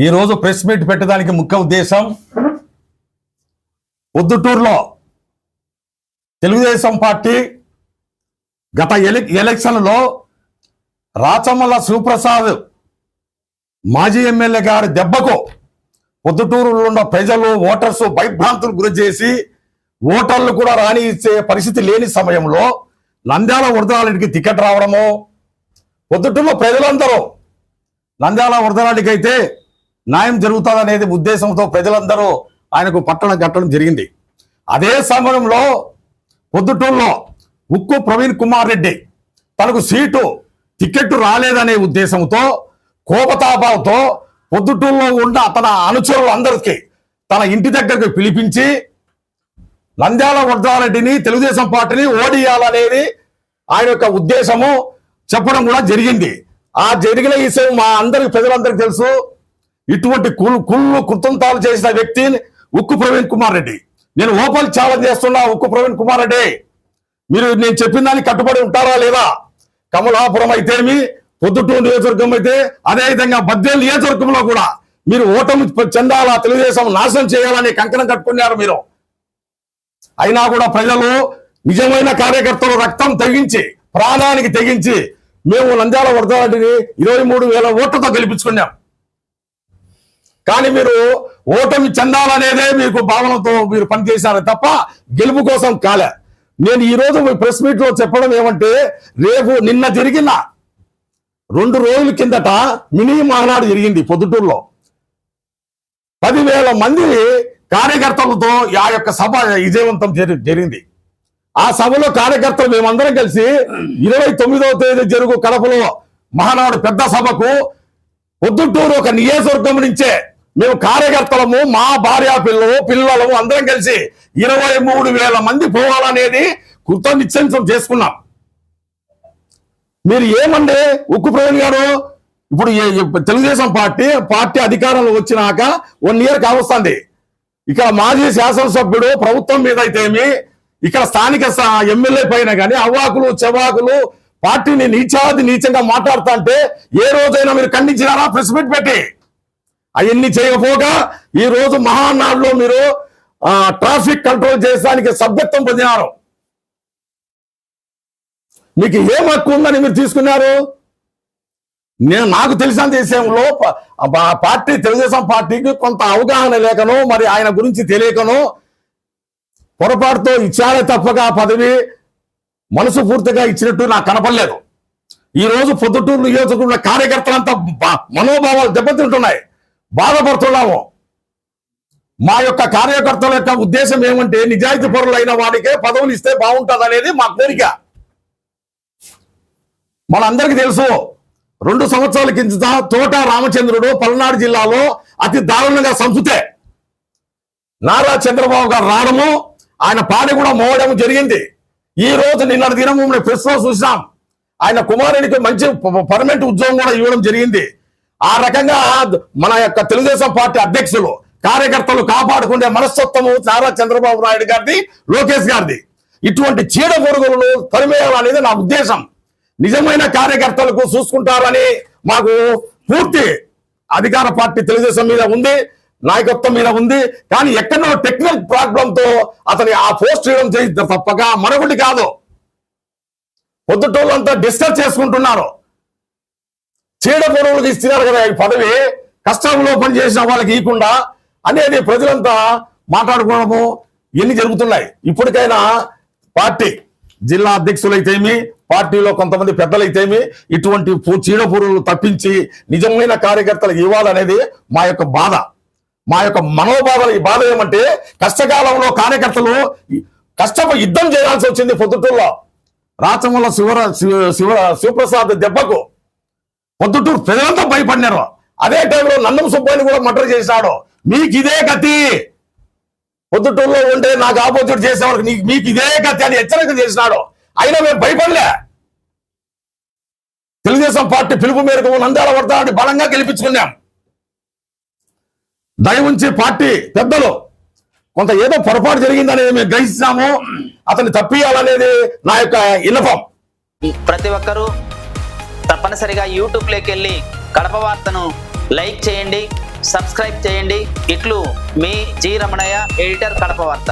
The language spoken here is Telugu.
ఈరోజు ప్రెస్ మీట్ పెట్టడానికి ముఖ్య ఉద్దేశం పొద్దుటూరులో తెలుగుదేశం పార్టీ గత ఎలి ఎలక్షన్లో రాచమల్ల శివప్రసాద్ మాజీ ఎమ్మెల్యే గారి దెబ్బకు పొద్దుటూరులో ఉన్న ప్రజలు ఓటర్స్ భయభ్రాంతులు గురి చేసి ఓటర్లు కూడా రాని ఇచ్చే పరిస్థితి లేని సమయంలో నంద్యాల వరదరానికి టికెట్ రావడము పొద్దుటూరులో ప్రజలందరూ నంద్యాల వరదరానికి అయితే న్యాయం జరుగుతుందనేది ఉద్దేశంతో ప్రజలందరూ ఆయనకు పట్టణం కట్టడం జరిగింది. అదే సమయంలో పొద్దుటూరులో ఉక్కు ప్రవీణ్ కుమార్ రెడ్డి తనకు సీటు టికెట్ రాలేదనే ఉద్దేశంతో కోపతాపాలతో పొద్దుటూరులో ఉన్న తన అనుచరులు అందరికీ తన ఇంటి దగ్గరకు పిలిపించి నంద్యాల వరదారెడ్డిని తెలుగుదేశం పార్టీని ఓడియాలనేది ఆయన యొక్క ఉద్దేశము చెప్పడం కూడా జరిగింది. ఆ జరిగిన విషయం మా అందరికి ప్రజలందరికీ తెలుసు. ఇటువంటి కుళ్ళు కుళ్ళు కృతంతాలు చేసిన వ్యక్తి ఉక్కు ప్రవీణ్ కుమార్ రెడ్డి. నేను ఓపెన్ ఛాలెంజ్ చేస్తున్నా ఉక్కు ప్రవీణ్ కుమార్ రెడ్డి. మీరు నేను చెప్పిన దానికి కట్టుబడి ఉంటారా లేదా? కమలాపురం అయితేమి పొద్దుటూరు నియోజకవర్గం అయితే అదే విధంగా బద్వేలు నియోజకవర్గంలో కూడా మీరు ఓటమి చెందాలా తెలుగుదేశం నాశనం చేయాలని కంకణం కట్టుకున్నారు మీరు. అయినా కూడా ప్రజలు నిజమైన కార్యకర్తలు రక్తం తెగించి ప్రాణానికి తెగించి మేము నంద్యాల వరదాడిని ఇరవై మూడు వేల ఓట్లతో గెలిపించుకున్నాం. కానీ మీరు ఓటమి చెందాలనేదే మీకు భావనతో మీరు పనిచేశారు తప్ప గెలుపు కోసం కాలే. నేను ఈ రోజు మీ ప్రెస్ మీట్లో చెప్పడం ఏమంటే రేపు నిన్న జరిగిన రెండు రోజుల కిందట మినీ మహానాడు జరిగింది పొద్దుటూరులో. పదివేల మంది కార్యకర్తలతో ఆ యొక్క సభ విజయవంతం జరి- జరిగింది. ఆ సభలో కార్యకర్తలు మేమందరం కలిసి ఇరవై తొమ్మిదవ తేదీ జరుగు కడపలో మహానాడు పెద్ద సభకు పొద్దుటూరు ఒక నియోజకవర్గం నుంచే మేము కార్యకర్తలము మా భార్య పిల్లలు పిల్లలము అందరం కలిసి ఇరవై మూడు వేల మంది పోవాలనేది కృత నిశ్చయం చేసుకున్నాం. మీరు ఏమండి ఉక్కు ప్రవీణ్ గారు ఇప్పుడు తెలుగుదేశం పార్టీ పార్టీ అధికారంలో వచ్చినాక వన్ ఇయర్ కావస్తుంది ఇక్కడ మాజీ శాసనసభ్యుడు ప్రభుత్వం మీద అయితేమి ఇక్కడ స్థానిక ఎమ్మెల్యే పైన కానీ అవ్వాకులు చెవాకులు పార్టీని నీచాది నీచంగా మాట్లాడుతా అంటే ఏ రోజైనా మీరు ఖండించినారా? ప్రెస్ మీట్ పెట్టి. అవన్నీ చేయకపోగా ఈ రోజు మహానాడులో మీరు ట్రాఫిక్ కంట్రోల్ చేయడానికి సభ్యత్వం పొందినారు. మీకు ఏం హక్కు ఉందని మీరు తీసుకున్నారు? నేను నాకు తెలిసిన విషయంలో పార్టీ తెలుగుదేశం పార్టీకి కొంత అవగాహన లేకనో మరి ఆయన గురించి తెలియకనో పొరపాటుతో ఇచ్చారే తప్పగా పదవి. మనసు పూర్తిగా ఇచ్చినట్టు నాకు కనపడలేదు. ఈ రోజు పొద్దుటూరు నియోజకవర్గ కార్యకర్తలంతా మనోభావాలు దెబ్బతింటున్నాయి. బాధపడుతున్నాము. మా యొక్క కార్యకర్తల యొక్క ఉద్దేశం ఏమంటే నిజాయితీ పరులైన వాడికే పదవులు ఇస్తే బాగుంటుంది అనేది మా కోరిక. మనందరికీ తెలుసు రెండు సంవత్సరాల కింద తోట రామచంద్రుడు పల్నాడు జిల్లాలో అతి దారుణంగా సంపుతే నారా చంద్రబాబు గారు రావడము ఆయన పాడి కూడా మోవడం జరిగింది. ఈ రోజు నిన్న దినము ప్రెస్లో చూసాం ఆయన కుమారునికి మంచి పర్మనెంట్ ఉద్యోగం కూడా ఇవ్వడం జరిగింది. ఆ రకంగా మన యొక్క తెలుగుదేశం పార్టీ అధ్యక్షులు కార్యకర్తలు కాపాడుకునే మనస్తత్వము నారా చంద్రబాబు నాయుడు గారిది లోకేష్ గారిది. ఇటువంటి చీడ పొరుగులను తరిమేయాలనేది నా ఉద్దేశం. నిజమైన కార్యకర్తలకు చూసుకుంటారని మాకు పూర్తి అధికార పార్టీ తెలుగుదేశం మీద ఉంది. నాయకత్వం మీద ఉంది. కానీ ఎక్కడో టెక్నికల్ ప్రాబ్లంతో అతని ఆ పోస్ట్ చేయడం చేయి తప్పక మరొకటి కాదు. పొద్దుటోళ్ళంతా డిస్టర్బ్ చేసుకుంటున్నారు. చీడ పొడవులకు ఇస్తున్నారు కదా ఈ పదవి. కష్టంలో పనిచేసిన వాళ్ళకి ఇవ్వకుండా అనేది ప్రజలంతా మాట్లాడుకోవడము ఎన్ని జరుగుతున్నాయి. ఇప్పటికైనా పార్టీ జిల్లా అధ్యక్షులైతేమి పార్టీలో కొంతమంది పెద్దలైతేమి ఇటువంటి చీడ పురుగులు తప్పించి నిజమైన కార్యకర్తలకు ఇవ్వాలనేది మా యొక్క బాధ. మా యొక్క మనోభావాలు ఈ బాధ ఏమంటే కష్టకాలంలో కార్యకర్తలు కష్టపడి యుద్ధం చేయాల్సి వచ్చింది పొద్దుటూరులో. రాచమల్ల శివర శివ శివ శివప్రసాద్ దెబ్బకు పొద్దుటూరు ప్రజలంతా భయపడినారు. అదే టైంలో నందం సుబ్బాయిని కూడా మటర్ చేశాడు. మీకు ఇదే గతి. పొద్దుటూరులో ఉంటే నాకు ఆపోజిట్ చేసేవాడికి నీకు మీకు ఇదే గతి అని హెచ్చరిక చేసినాడు. అయినా మేము భయపడలే. తెలుగుదేశం పార్టీ పిలుపు మేరకు నంద్యాల వర్ధాన్ని బలంగా గెలిపించుకున్నాం. దయ ఉంచి పార్టీ పెద్దలు కొంత ఏదో పొరపాటు జరిగిందనేది మేము గ్రహిస్తున్నాము. అతన్ని తప్పియాలనేది నా యొక్క విన్నపం. ప్రతి ఒక్కరూ తప్పనిసరిగా యూట్యూబ్లోకి వెళ్ళి కడప వార్తను లైక్ చేయండి సబ్స్క్రైబ్ చేయండి. ఇట్లు మీ జి రమణయ్య ఎడిటర్ కడప వార్త.